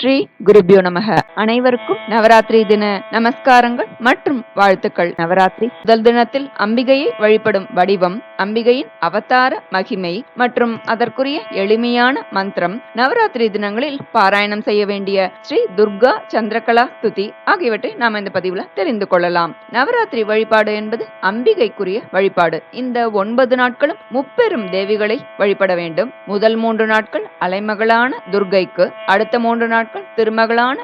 ஸ்ரீ குருபியோ நமக. அனைவருக்கும் நவராத்திரி தின நமஸ்காரங்கள் மற்றும் வாழ்த்துக்கள். நவராத்திரி முதல் தினத்தில் அம்பிகையை வழிபடும் வடிவம் அம்பிகையின் அவதார மகிமை மற்றும் அதற்குரிய எளிமையான மந்திரம் நவராத்திரி தினங்களில் பாராயணம் செய்ய வேண்டிய ஸ்ரீ துர்கா சந்திரகலா துதி ஆகியவற்றை நாம் இந்த பதிவுல தெரிந்து கொள்ளலாம். நவராத்திரி வழிபாடு என்பது அம்பிகைக்குரிய வழிபாடு. இந்த ஒன்பது நாட்களும் முப்பெரும் தேவிகளை வழிபட வேண்டும். முதல் மூன்று நாட்கள் அலைமகளான துர்கைக்கு அடுத்த மூன்று நாட்கள் திருமகளான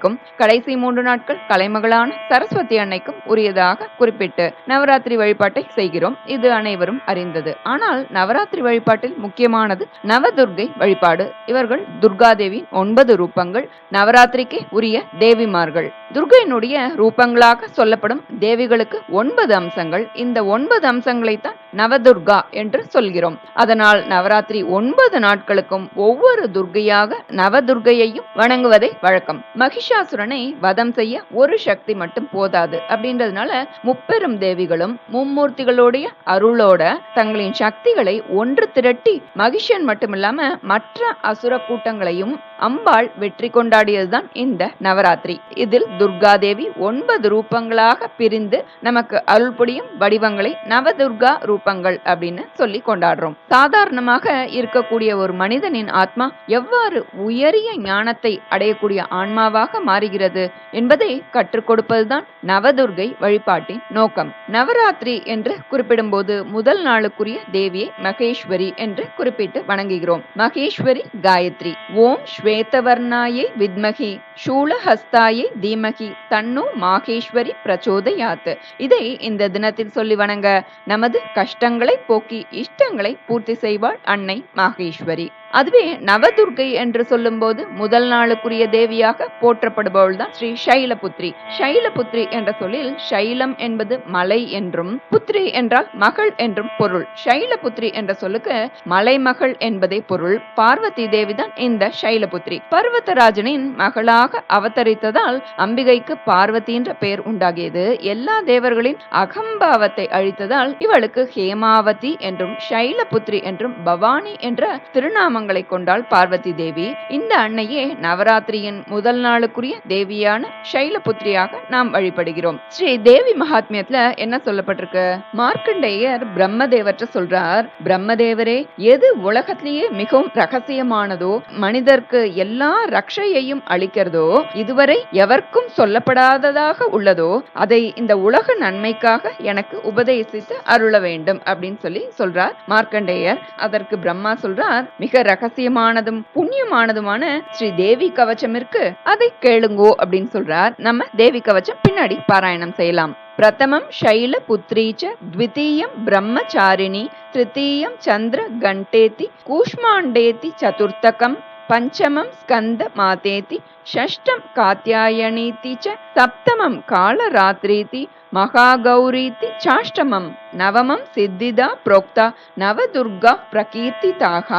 அன்னைக்கும் கடைசி மூன்று நாட்கள் கலைமகளான சரஸ்வதி அன்னைக்கும் உரியதாக குறிப்பிட்டு நவராத்திரி வழிபாட்டை செய்கிறோம். இது அனைவரும் அறிந்தது. ஆனால் நவராத்திரி வழிபாட்டில் முக்கியமானது நவதுர்கை வழிபாடு. இவர்கள் துர்காதேவியின் ஒன்பது ரூபங்கள் நவராத்திரிக்கு உரிய தேவிமார்கள். துர்கையினுடைய ரூபங்களாக சொல்லப்படும் தேவிகளுக்கு ஒன்பது அம்சங்கள். இந்த ஒன்பது அம்சங்களைத்தான் நவதுர்கா என்று சொல்கிறோம். அதனால் நவராத்திரி ஒன்பது நாட்களுக்கும் ஒவ்வொரு துர்கையாக நவதுர்கையையும் வணங்குவதை வழக்கம். மகிஷாசுரனை வதம் செய்ய ஒரு சக்தி மட்டும் போதாது. அப்படின்றதுனால முப்பெரும் தேவிகளும் மும்மூர்த்திகளுடைய அருளோட தங்களின் சக்திகளை ஒன்று திரட்டி மகிஷன் மட்டுமில்லாம மற்ற அசுர கூட்டங்களையும் அம்பாள் வெற்றி கொண்டாடியதுதான் இந்த நவராத்திரி. இதில் துர்காதேவி ஒன்பது ரூபங்களாக பிரிந்து நமக்கு அருள் புரியும் வடிவங்களை நவதுர்கா ரூபங்கள் அப்படின்னு சொல்லி கொண்டாடுறோம். சாதாரணமாக இருக்கக்கூடிய ஒரு மனிதனின் ஆத்மா எவ்வாறு உயரிய ஞானத்தை அடையக்கூடிய ஆன்மாவாக மாறுகிறது என்பதை கற்றுக் கொடுப்பதுதான் நவதுர்கை வழிபாட்டின் நோக்கம். நவராத்திரி என்று குறிப்பிடும்போது முதல் நாளுக்குரிய தேவியை மகேஸ்வரி என்று குறிப்பிட்டு வணங்குகிறோம். மகேஸ்வரி காயத்ரி. ஓம் ஸ்வேதவர்ணாயை வித்மகி சூலஹஸ்தாயை தீமகி தன்னு மாகேஸ்வரி பிரச்சோதயாத்து இதை இந்த தினத்தில் சொல்லி வணங்க நமது கஷ்டங்களை போக்கி இஷ்டங்களை பூர்த்தி செய்வாள் அன்னை மாகேஸ்வரி. அதுவே நவதுர்கை என்று சொல்லும்போது முதல் நாளுக்குரிய தேவியாக போற்றப்படுபவள் தான் ஸ்ரீ சைலபுத்ரி. சைலபுத்ரி என்ற சொல்லில் சைலம் என்பது மலை என்றும் புத்ரி என்றால் மகள் என்றும் பொருள். சைலபுத்ரி என்ற சொல்லுக்கு மலைமகள் என்பதே பொருள். பார்வதி தேவிதான் இந்த சைலபுத்ரி. பர்வதராஜனின் மகளாக அவதரித்ததால் அம்பிகைக்கு பார்வதி என்ற பெயர் உண்டாகியது. எல்லா தேவர்களின் அகம்பாவத்தை அழித்ததால் இவளுக்கு ஹேமாவதி என்றும் சைலபுத்ரி என்றும் பவானி என்ற திருநாமங்கள் நாமங்களை கொண்டாள் பார்வதி தேவி. இந்த அன்னையே நவராத்திரியின் முதல் நாளுக்குரிய தேவியான சைலபுத்திரியாக நாம் வழிபடுகிறோம். ஸ்ரீ தேவி மகாத்மியத்துல என்ன சொல்லப்பட்டிருக்கு? மார்க்கண்டேயர் பிரம்மதேவற்ற சொல்றார் பிரம்மதேவரே எது உலகத்திலேயே மிகவும் ரகசியமானதோ மனிதர்க்கு எல்லா ரக்ஷையையும் அளிக்கிறதோ இதுவரை எவர்க்கும் சொல்லப்படாததாக உள்ளதோ அதை இந்த உலக நன்மைக்காக எனக்கு உபதேசித்து அருள வேண்டும் அப்படின்னு சொல்லி சொல்றார் மார்க்கண்டேயர். அதற்கு பிரம்மா சொல்றார் மிக ரகசியமானதும் புண்ணியமானதுமான ஸ்ரீ தேவி கவச்சமிற்கு அதை கேளுங்கோ அப்படின்னு சொல்றார். நம்ம தேவி கவச்சம் பின்னாடி பாராயணம் செய்யலாம். பிரதமம் ஷைல புத்ரீச்ச த்விதீயம் பிரம்மச்சாரிணி திருத்தீயம் சந்திர கண்டேதி கூஷ்மாண்டேதி சதுர்த்தகம் பஞ்சமம் ஸ்கந்த மாதேதி ஷஷ்டம் காத்தியாயணீதி ச சப்தமம் காலராத்ரீதி மகாகௌரீதி சாஷ்டமம் நவமம் சித்திதா புரோக்தா நவதுர்கா பிரகீர்த்திதாக.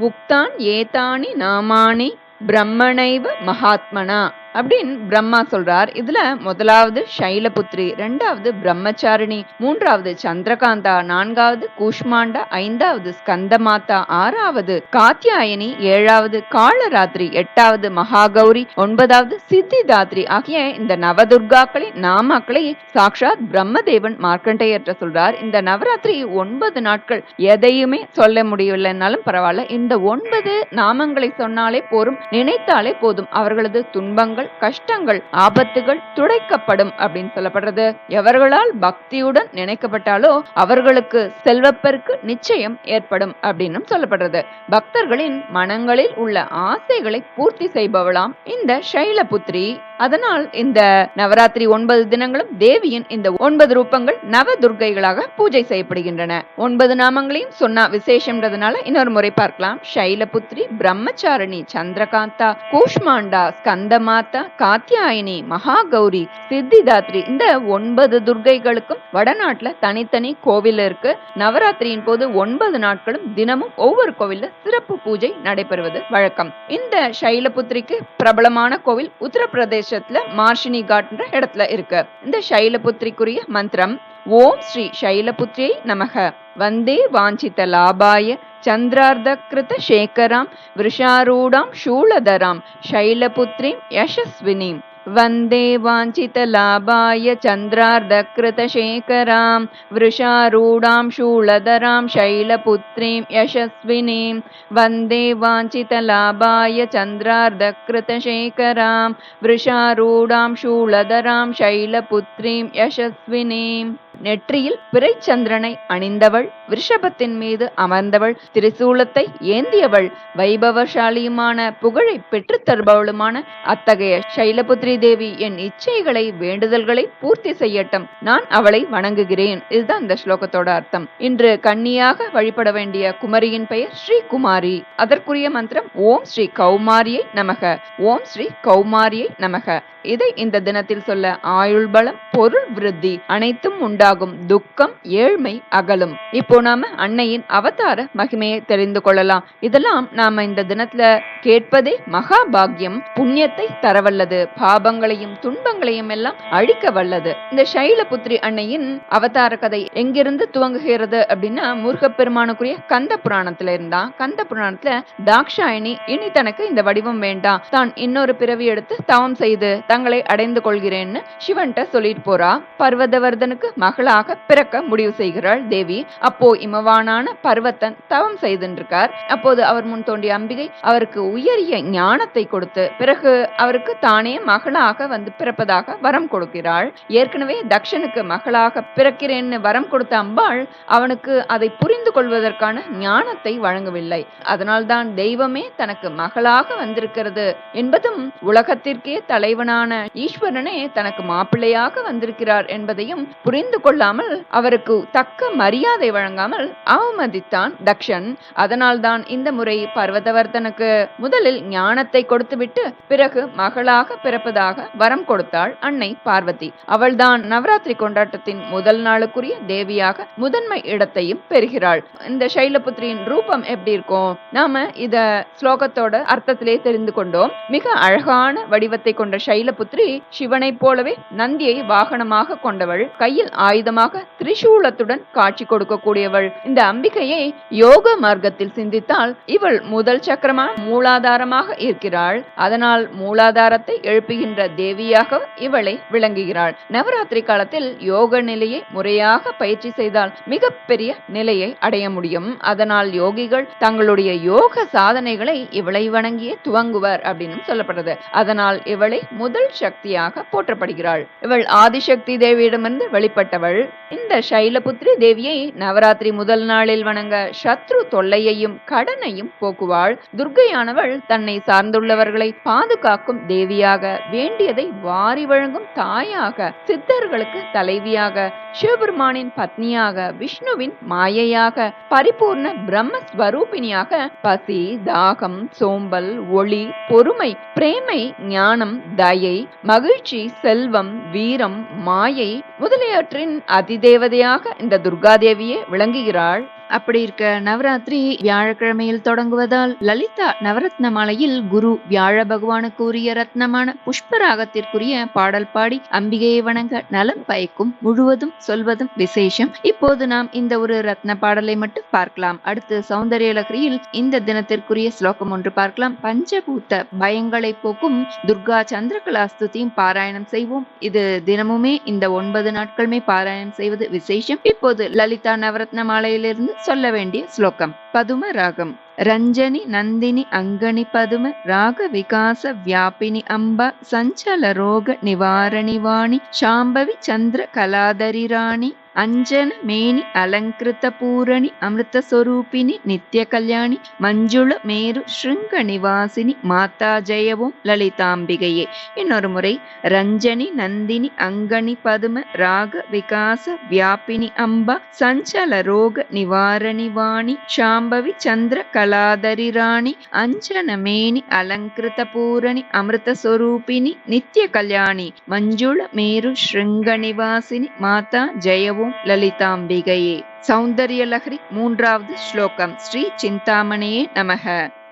உக்தான் ஏதானி நாமானி பிரம்மணைவ மகாத்மனா. அப்படின்னு பிரம்மா சொல்றார். இதுல முதலாவது சைலபுத்ரி ரெண்டாவது பிரம்மச்சாரிணி மூன்றாவது சந்திரகாந்தா நான்காவது கூஷ்மாண்டா ஐந்தாவது ஸ்கந்தமாதா ஆறாவது காத்தியாயனி ஏழாவது காலராத்திரி எட்டாவது மகாகௌரி ஒன்பதாவது சித்திதாத்ரி ஆகிய இந்த நவதுர்காக்களின் நாமாக்களை சாக்ஷாத் பிரம்மதேவன் மார்க்கண்டையற்ற சொல்றார். இந்த நவராத்திரி ஒன்பது நாட்கள் எதையுமே சொல்ல முடியவில்லைனாலும் பரவாயில்ல. இந்த ஒன்பது நாமங்களை சொன்னாலே போரும் நினைத்தாலே போதும். அவர்களது துன்பங்கள் கஷ்டங்கள் ஆபத்துகள் துடைக்கப்படும் அப்படின்னு சொல்லப்படுறது. எவர்களால் பக்தியுடன் நினைக்கப்பட்டாலோ அவர்களுக்கு செல்வப்பெருக்கு நிச்சயம் ஏற்படும் அப்படின்னு சொல்லப்படுறது. பக்தர்களின் மனங்களில் உள்ள ஆசைகளை பூர்த்தி செய்பவளாம் இந்த சைலபுத்ரி அதனால் இந்த நவராத்திரி ஒன்பது தினங்களும் தேவியின் இந்த ஒன்பது ரூபங்கள் நவ துர்கைகளாக பூஜை செய்யப்படுகின்றன. ஒன்பது நாமங்களையும் சொன்னா விசேஷம்ன்றதுனால இன்னொரு முறை பார்க்கலாம். சைலபுத்ரி பிரம்மச்சாரணி சந்திரகாந்தா கூஷ்மாண்டா ஸ்கந்தமாதா காத்தியாயினி மகாகௌரி சித்திதாத்ரி இந்த ஒன்பது துர்கைகளுக்கும் வடநாட்டுல தனித்தனி கோவில் இருக்கு. நவராத்திரியின் போது ஒன்பது நாட்களும் தினமும் ஒவ்வொரு கோவில்ல சிறப்பு பூஜை நடைபெறுவது வழக்கம். இந்த சைலபுத்திரிக்கு பிரபலமான கோவில் உத்தரப்பிரதேசத்துல மார்ஷினி காட்ன்ற இடத்துல இருக்கு. இந்த சைலபுத்திரிக்குரிய மந்திரம் ஓம் ஸ்ரீ சைலபுத்ரியை நமக வந்தே வாஞ்சித லாபாய चन्द्रार्धकृतशेखरां वृषारूढां शूलधरां शैलपुत्रीं यशस्विनीम् वन्दे वाञ्छितलाभाय चन्द्रार्धकृतशेखरां वृषारूढां शूलधरां शैलपुत्रीं यशस्विनीं वन्दे वाञ्छितलाभाय चन्द्रार्धकृतशेखरां वृषारूढां शूलधरां शैलपुत्रीं यशस्विनीम् நெற்றியில் பிறைச்சந்திரனை அணிந்தவள் விருஷபத்தின் மீது அமர்ந்தவள் திரிசூலத்தை ஏந்தியவள் வைபவசாலியுமான புகழை பெற்றுத் தருபவளுமான அத்தகைய சைலபுத்ரி தேவி என் இச்சைகளை வேண்டுதல்களை பூர்த்தி செய்யட்டும். நான் அவளை வணங்குகிறேன். இதுதான் இந்த ஸ்லோகத்தோட அர்த்தம். இன்று கன்னியாக வழிபட வேண்டிய குமரியின் பெயர் ஸ்ரீ குமாரி அதற்குரிய மந்திரம் ஓம் ஸ்ரீ கௌமாரியை நமக. ஓம் ஸ்ரீ கௌமாரியை நமக. இதை இந்த தினத்தில் சொல்ல ஆயுள் பலம் பொருள் விருத்தி அனைத்தும் உண்டு உண்டாகும் துக்கம் ஏழ்மை அகலும். இப்போ நாம அன்னையின் அவதார மகிமையை தெரிந்து கொள்ளலாம். இதெல்லாம் நாம இந்த தினத்துல கேட்பதே மகாபாகியம் புண்ணியத்தை தரவல்லது. பாபங்களையும் துன்பங்களையும் எல்லாம் அழிக்க வல்லது. இந்த சைலபுத்ரி அன்னையின் அவதார கதை எங்கிருந்து துவங்குகிறது அப்படின்னா முருகப்பெருமானுக்குரிய கந்த புராணத்துல இருந்தா கந்த புராணத்துல தாக்ஷாயணி இனி தனக்கு இந்த வடிவம் வேண்டாம். தான் இன்னொரு பிறவி எடுத்து தவம் செய்து தங்களை அடைந்து கொள்கிறேன்னு சிவன்கிட்ட சொல்லிட்டு போறா. பர்வதவர்தனுக்கு மக மகளாக பிறக்க முடிவு செய்கிறாள் தேவி. அப்போ இமவானான பர்வத்தன் தவம் செய்திருக்கார். அப்போது அவர் முன் தோண்டிய அம்பிகை அவருக்கு உயரிய ஞானத்தை கொடுத்து பிறகு அவருக்கு தானே மகளாக வந்து பிறப்பதாக வரம் கொடுக்கிறாள். ஏற்கனவே தக்ஷனுக்கு மகளாக பிறக்கிறேன்னு வரம் கொடுத்த அம்பாள் அவனுக்கு அதை புரிந்து கொள்வதற்கான ஞானத்தை வழங்கவில்லை. அதனால்தான் தெய்வமே தனக்கு மகளாக வந்திருக்கிறது என்பதும் உலகத்திற்கே தலைவனான ஈஸ்வரனே தனக்கு மாப்பிள்ளையாக வந்திருக்கிறார் என்பதையும் புரிந்து ஏற்றுக்கொள்ளாமல் அவருக்கு தக்க மரியாதை வழங்காமல் அவமதித்தான் தக்ஷன். அதனால்தான் இந்த முறை பர்வதவர்தனுக்கு முதலில் ஞானத்தை கொடுத்துவிட்டு பிறகு மகளாக பிறப்பதாக வரம் கொடுத்தாள் அன்னை பார்வதி. அவள்தான் நவராத்திரி கொண்டாட்டத்தின் முதல் நாளுக்குரிய தேவியாக முதன்மை இடத்தையும் பெறுகிறாள். இந்த சைலபுத்திரியின் ரூபம் எப்படி இருக்கும்? நாம இத ஸ்லோகத்தோட அர்த்தத்திலே தெரிந்து கொண்டோம். மிக அழகான வடிவத்தை கொண்ட சைலபுத்திரி சிவனைப் போலவே நந்தியை வாகனமாக கொண்டவள். கையில் ஆயுதமாக திரிசூலத்துடன் காட்சி கொடுக்கக்கூடியவள். இந்த அம்பிகையை யோக மார்க்கத்தில் சிந்தித்தால் இவள் முதல் சக்கரமா மூலாதாரமாக இருக்கிறாள். அதனால் மூலாதாரத்தை எழுப்புகின்ற தேவியாக இவளை விளங்குகிறாள். நவராத்திரி காலத்தில் யோக நிலையை முறையாக பயிற்சி செய்தால் மிகப்பெரிய நிலையை அடைய முடியும். அதனால் யோகிகள் தங்களுடைய யோக சாதனைகளை இவளை வணங்கியே துவங்குவர் அப்படின்னு சொல்லப்படுறது அதனால் இவளை முதல் சக்தியாக போற்றப்படுகிறாள். இவள் ஆதிசக்தி தேவியிடமிருந்து வெளிப்பட்டவள். இந்த சைலபுத்ரி தேவியை நவராத்திரி முதல் நாளில் வணங்க சத்ரு தொல்லையையும் கடனையும் போக்குவாள். துர்க்கையானவள் தன்னை சார்ந்துள்ளவர்களை பாதுகாக்கும் தேவியாக வேண்டியதை வாரி வழங்கும் தாயாக சித்தர்களுக்கு தலைவியாக சிவபெருமானின் பத்னியாக விஷ்ணுவின் மாயையாக பரிபூர்ண பிரம்மஸ்வரூபிணியாக பசி தாகம் சோம்பல் ஒளி பொறுமை பிரேமை ஞானம் தயை மகிழ்ச்சி செல்வம் வீரம் மாயை முதலியவற்றின் அதிதேவதையாக இந்த துர்காதேவியே விளங்குகிறாள். அப்படி இருக்க நவராத்திரி வியாழக்கிழமையில் தொடங்குவதால் லலிதா நவரத்ன மாலையில் குரு வியாழ பகவானுக்கு உரிய ரத்னமான புஷ்பராகத்திற்குரிய பாடல் பாடி அம்பிகையை வணங்க நலம் பயக்கும் முழுவதும் சொல்வதும் விசேஷம். இப்போது நாம் இந்த ஒரு ரத்ன பாடலை மட்டும் பார்க்கலாம். அடுத்து சௌந்தர்யலகரியில் இந்த தினத்திற்குரிய ஸ்லோகம் ஒன்று பார்க்கலாம். பஞ்சபூத்த பயங்களை போக்கும் துர்கா சந்திரகலா ஸ்துதியும் பாராயணம் செய்வோம். இது தினமுமே இந்த ஒன்பது நாட்களுமே பாராயணம் செய்வது விசேஷம். இப்போது லலிதா நவரத்ன மாலையிலிருந்து சொல்ல வேண்டிய ஸ்லோகம். பதும ராகம். ரஞ்சனி நந்தினி அங்கனி பதும ராக விகாச வியாபினி அம்பா சஞ்சல ரோக நிவாரணி வாணி சாம்பவி சந்திர கலாதரி ராணி అంజనమేని అలంకృత పూరణి అమృతస్వరూపిణి నిత్య కళ్యాణి மஞ்சுள மேரு ஸ்ருங்க நிவாசினி மாதா ஜெயவும் லலிதாம்பிகையே இன்னொரு முறை ரஞ்சனி நந்தினி அங்கனி பதும ராக விகாச வியாபினி அம்பா சஞ்சல ரோக நிவாரணி வாணி சாம்பவி சந்திர கலாதரி ராணி அஞ்சனமேனி அலங்கிருத பூரணி அமிர்த ஸ்வரூபிணி நித்ய கல்யாணி மஞ்சுள மேரு ஸ்ருங்க நிவாசினி மாதா ஜெயவும் லலிதாம்பிகையே சௌந்தர்யலஹரி மூன்றாவது ஸ்லோகம் ஸ்ரீ சிந்தாமணியே நமக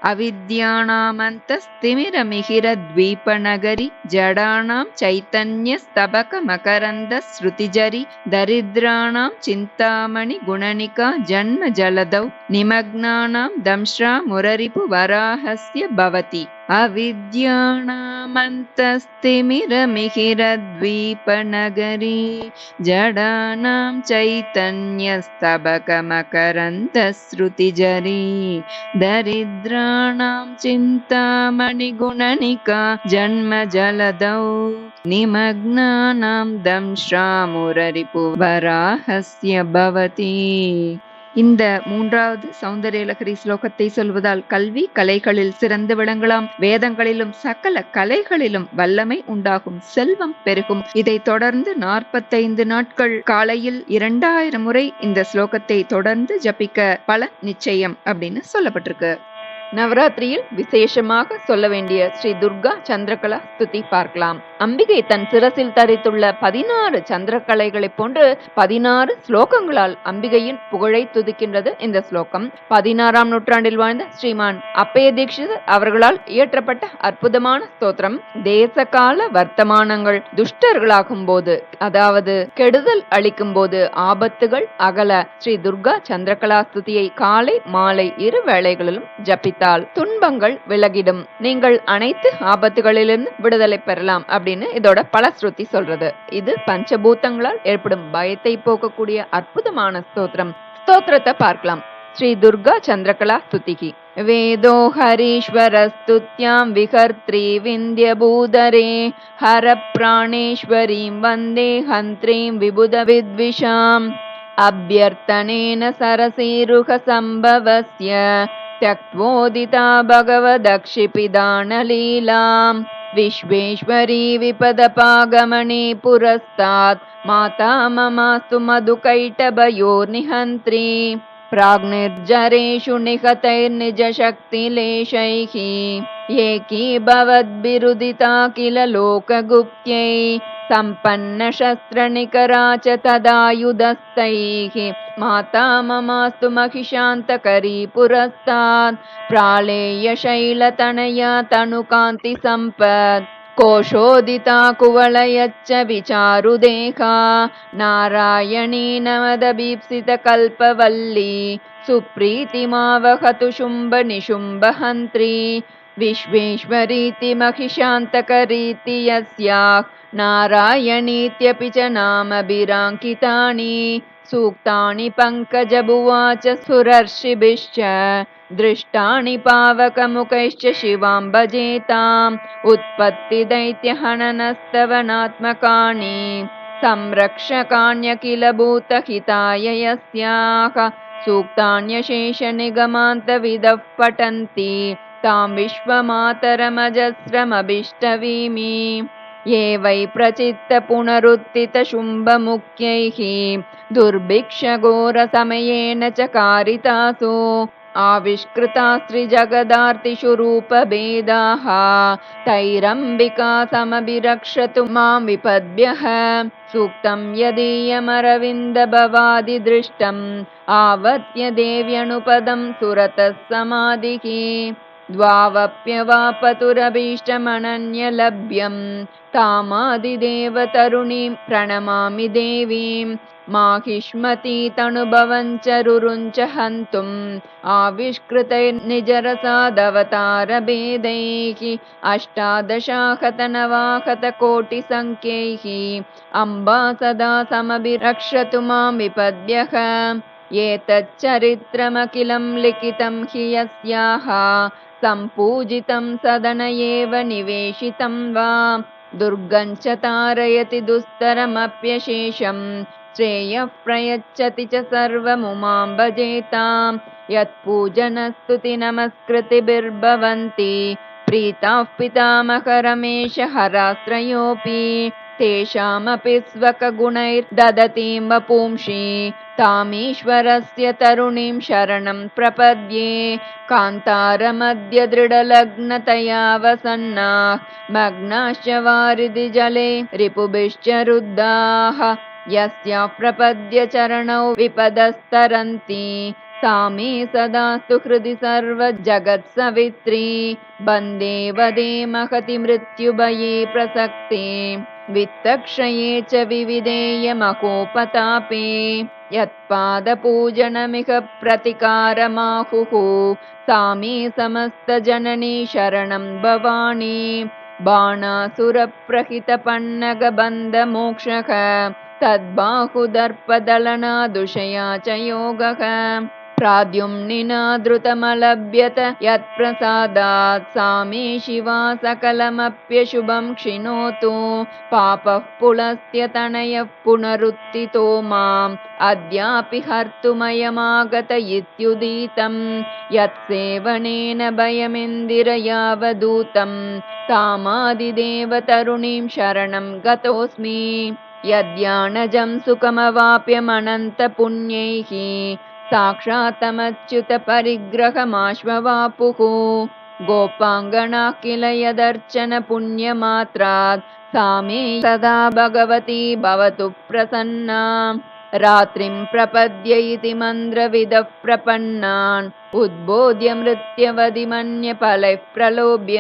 अविद्यानामन्तस्तिमिरमिहिरद्वीपनगरि जडानां चैतन्यस्तबकमकरन्दश्रुतिजरि दरिद्राणां चिन्तामणिगुणनिका जन्मजलदौ निमग्नानां दंश्रा मुररिपुवराहस्य भवति अविद्यानामन्तस्तिमिरमिहिरद्वीपनगरी जडानां चैतन्यस्तबकमकरन्दश्रुतिजरी दरिद्राणां चिन्तामणिगुणनिका जन्मजलदौ निमग्नानां दंश्रामुररिपुवराहस्य भवति இந்த மூன்றாவது சௌந்தரியலகரி ஸ்லோகத்தை சொல்வதால் கல்வி கலைகளில் சிறந்து விளங்கலாம். வேதங்களிலும் சகல கலைகளிலும் வல்லமை உண்டாகும். செல்வம் பெருகும். இதை தொடர்ந்து நாற்பத்தைந்து நாட்கள். காலையில் இரண்டாயிரம் முறை இந்த ஸ்லோகத்தை தொடர்ந்து ஜபிக்க பல நிச்சயம் அப்படின்னு சொல்லப்பட்டிருக்கு. நவராத்திரியில் விசேஷமாக சொல்ல வேண்டிய ஸ்ரீ துர்கா சந்திரகலா ஸ்துதி பார்க்கலாம். அம்பிகை தன் சிரசில் தரித்துள்ள பதினாறு சந்திரகலைகளைப் போன்று பதினாறு ஸ்லோகங்களால் அம்பிகையின் புகழை துதிக்கின்றது இந்த ஸ்லோகம். பதினாறாம் நூற்றாண்டில் வாழ்ந்த ஸ்ரீமான் அப்பய தீட்சித அவர்களால் இயற்றப்பட்ட அற்புதமான ஸ்தோத்திரம். தேசகால வர்த்தமானங்கள் துஷ்டர்களாகும் போது அதாவது கெடுதல் அளிக்கும் போது ஆபத்துகள் அகல ஸ்ரீ துர்கா சந்திரகலா ஸ்துதியை காலை மாலை இரு வேளைகளிலும் ஜபித்தார். துன்பங்கள் விலகிடும் நீங்கள் அனைத்து ஆபத்துகளிலிருந்து விடுதலை பெறலாம் அப்படின்னு இதோட பலஸ்ருதி சொல்றது இது பஞ்சபூதங்களால் ஏற்படும் பயத்தை போக்கக்கூடிய அற்புதமான ஸ்தோத்திரம் ஸ்தோத்திரத்தை பார்க்கலாம் ஸ்ரீ துர்கா சந்திரகலா ஸ்துதிகி वेदो हरीश्वरस्तुत्यां विकर्त्री विन्द्यभूधरे हरप्राणेश्वरीं वन्दे हन्त्रीं विबुधविद्विषाम् अभ्यर्थनेन सरसीरुहसम्भवस्य त्यक्त्वोदिता भगवदक्षिपिदानलीलाम्। विश्वेश्वरी विपदपागमने पुरस्तात्। माता ममास्तु मधुकैटभयोर्निहन्त्री। प्राग्निर्जरेषु निहतैर्निजशक्तिलेशैः। एकीभवद्भिरुदिता किल लोकगुप्त्यै सम्पन्नशस्त्रनिकरा च तदायुधस्तैः माता ममास्तु महिषान्तकरी पुरस्तात्। प्रालेयशैलतनया तनुकान्तिसम्पत् कोशोदिता कुवलयच्च विचारुदेहा। नारायणी नमदभीप्सितकल्पवल्ली सुप्रीतिमावहतु शुम्भनिशुम्भहन्त्री। विश्वेश्वरीति महिषान्तकरीति यस्याः नारायणीत्यपि च नामभिराङ्कितानि सूक्तानि पङ्कजभुवाच सुरर्षिभिश्च दृष्टानि पावकमुखैश्च शिवां भजेताम् उत्पत्तिदैत्यहननस्तवनात्मकानि संरक्षकाण्यखिल भूतहिताय यस्याः सूक्तान्यशेषनिगमान्तविदः पठन्ति तां विश्वमातरमजस्रमभिष्टवीमि ये वै प्रचित्त पुनरुत्थितशुम्भमुख्यैः दुर्भिक्षघोरसमयेन च कारितासु आविष्कृता स्त्रिजगदार्तिषु रूपभेदाः तैरम्बिका समभिरक्षतु मां विपद्भ्यः सूक्तं यदीयमरविन्दभवादिदृष्टम् आवत्य देव्यनुपदं सुरतः समाधिः। द्वावप्यवापतुरभीष्टमनन्यलभ्यं तामादिदेवतरुणीं प्रणमामि देवीं। माहिष्मती तनुभवञ्च रुरुञ्च हन्तुम् आविष्कृतैर्निजरसादवतारभेदैः अष्टादशाहतनवाहतकोटिसङ्ख्यैः अम्बा सदा समभिरक्षतु मां विपद्भ्यः एतच्चरित्रमखिलं लिखितं हि यस्याः। सम्पूजितं सदन एव निवेशितं वा दुर्गञ्च तारयति दुस्तरमप्यशेषं श्रेयः प्रयच्छति च सर्वमुमां भजेतां यत्पूजनस्तुति नमस्कृतिभिर्भवन्ति प्रीताः पितामहरमेष हराश्रयोऽपि तेषामपि स्वकगुणैर्ददतीं वपुंषि तामीश्वरस्य तरुणीं शरणं प्रपद्ये। कान्तारमद्य दृढलग्नतया वसन्नाः मग्नाश्च वारिधि जले रिपुभिश्च रुद्धाः। यस्याः प्रपद्य चरणौ विपदस्तरन्ति सा मे सदास्तु हृदि सर्वजगत्सवित्री। वन्दे वदे महति मृत्युभये प्रसक्ते वित्तक्षये च विविधेयमहोपतापे यत्पादपूजनमिह प्रतिकारमाहुः सा समस्तजननी शरणं भवानी बाणासुरप्रहितपन्नगबन्धमोक्षः तद्बाहुदर्पदलनादुषया च योगः प्राद्युम्निना द्रुतमलभ्यत यत्प्रसादात् सा मे शिवा सकलमप्यशुभं क्षिणोतु। पापः पुलस्त्यतनयः पुनरुत्थितो माम् अद्यापि हर्तुमयमागत इत्युदीतं। यत्सेवनेन भयमिन्दिरयावदूतं तामादिदेवतरुणीं शरणं गतोऽस्मि। यद्यानजं सुखमवाप्यमनन्तपुण्यैः साक्षात्तमच्युतपरिग्रहमाश्ववापुः। गोपाङ्गना किल यदर्चन पुण्यमात्रात् सा मे सदा भगवती भवतु प्रसन्ना। रात्रिं प्रपद्य इति मन्द्रविदः प्रपन्नान्। उद्बोध्य मृत्यवधिमन्यफलैः प्रलोभ्य।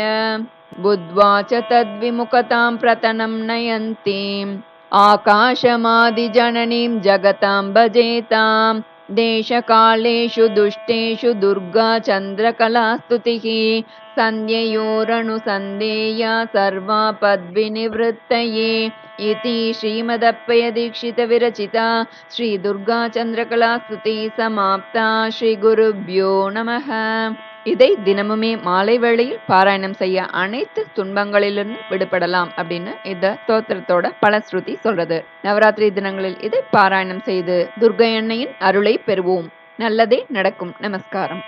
बुद्ध्वा च तद्विमुखतां प्रतनं नयन्तीम्। आकाशमादिजननीं जगतां भजेताम् देशकालेषु दुष्टेषु दुर्गा चन्द्रकलास्तुतिः सन्ध्ययोरनुसन्धेया सर्वा पद्विनिवृत्तये। इति श्रीमदप्पयदीक्षितविरचिता श्रीदुर्गाचन्द्रकलास्तुति समाप्ता। श्रीगुरुभ्यो நமः இதை தினமுமே மாலை வேளையில் பாராயணம் செய்ய அனைத்து துன்பங்களிலிருந்து விடுபடலாம் அப்படின்னு இந்த ஸ்தோத்திரத்தோட பலஸ்ருதி சொல்றது. நவராத்திரி தினங்களில் இதை பாராயணம் செய்து துர்கை அன்னையின் அருளை பெறுவோம். நல்லதே நடக்கும். நமஸ்காரம்.